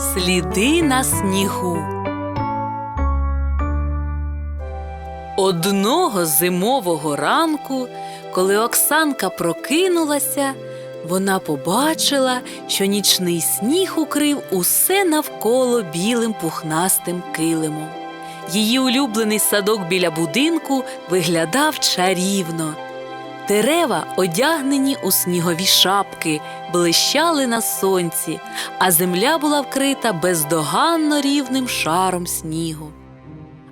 Сліди на снігу. Одного зимового ранку, коли Оксанка прокинулася, вона побачила, що нічний сніг укрив усе навколо білим пухнастим килимом. Її улюблений садок біля будинку виглядав чарівно. Дерева, одягнені у снігові шапки, блищали на сонці, а земля була вкрита бездоганно рівним шаром снігу.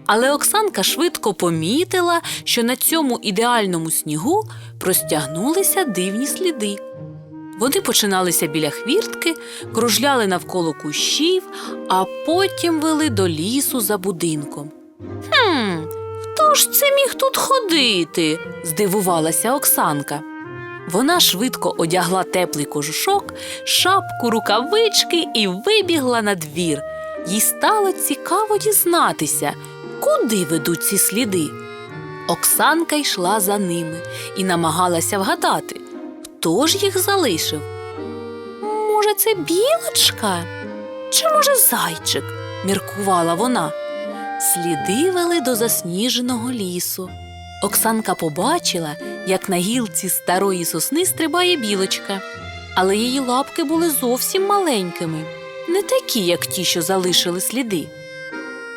Але Оксанка швидко помітила, що на цьому ідеальному снігу простягнулися дивні сліди. Вони починалися біля хвіртки, кружляли навколо кущів, а потім вели до лісу за будинком. Хм, хто ж це міг тут ходити? здивувалася Оксанка. Вона швидко одягла теплий кожушок, шапку, рукавички і вибігла на двір. Їй стало цікаво дізнатися, куди ведуть ці сліди. Оксанка йшла за ними і намагалася вгадати, хто ж їх залишив. Може, це білочка? Чи може зайчик? міркувала вона. Сліди вели до засніженого лісу. Оксанка побачила, як на гілці старої сосни стрибає білочка, але її лапки були зовсім маленькими, не такі, як ті, що залишили сліди.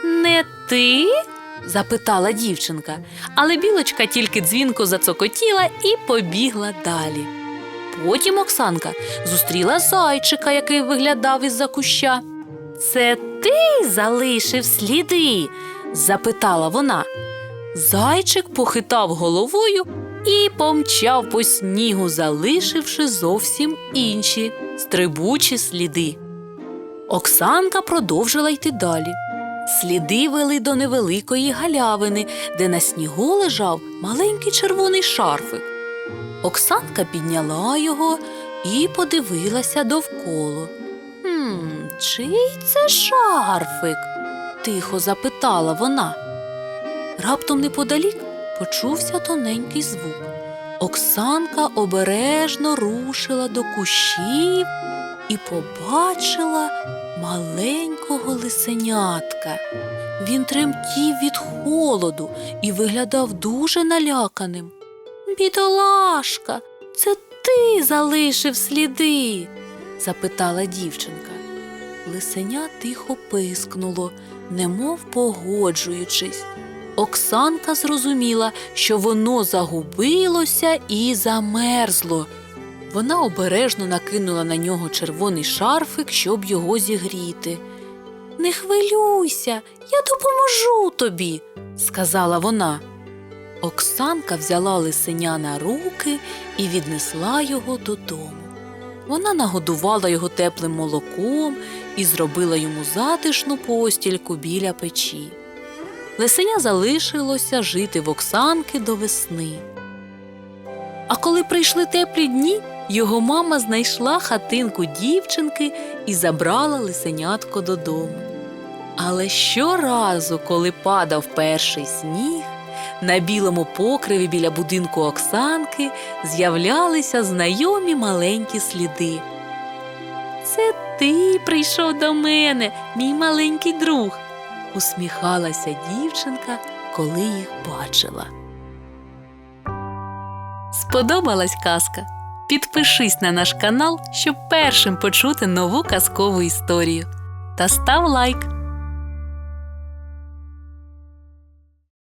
Не ти? запитала дівчинка, але білочка тільки дзвінко зацокотіла і побігла далі. Потім Оксанка зустріла зайчика, який виглядав із-за куща. Це ти залишив сліди? запитала вона. Зайчик похитав головою і помчав по снігу, залишивши зовсім інші стрибучі сліди. Оксанка продовжила йти далі. Сліди вели до невеликої галявини, де на снігу лежав маленький червоний шарфик. Оксанка підняла його і подивилася довкола. «Хм, чий це шарфик? тихо запитала вона. Раптом неподалік почувся тоненький звук. Оксанка обережно рушила до кущів і побачила маленького лисенятка. Він тремтів від холоду і виглядав дуже наляканим. Бідолашка, це ти залишив сліди? запитала дівчинка. Лисеня тихо пискнуло, немов погоджуючись. Оксанка зрозуміла, що воно загубилося і замерзло. Вона обережно накинула на нього червоний шарфик, щоб його зігріти. Не хвилюйся, я допоможу тобі, сказала вона. Оксанка взяла лисеня на руки і віднесла його додому. Вона нагодувала його теплим молоком і зробила йому затишну постільку біля печі. Лисеня залишилося жити в Оксанки до весни. А коли прийшли теплі дні, його мама знайшла хатинку дівчинки і забрала лисенятко додому. Але щоразу, коли падав перший сніг, на білому покриві біля будинку Оксанки з'являлися знайомі маленькі сліди. Це ти прийшов до мене, мій маленький друг, усміхалася дівчинка, коли їх бачила. Сподобалась казка? Підпишись на наш канал, щоб першим почути нову казкову історію. Та став лайк.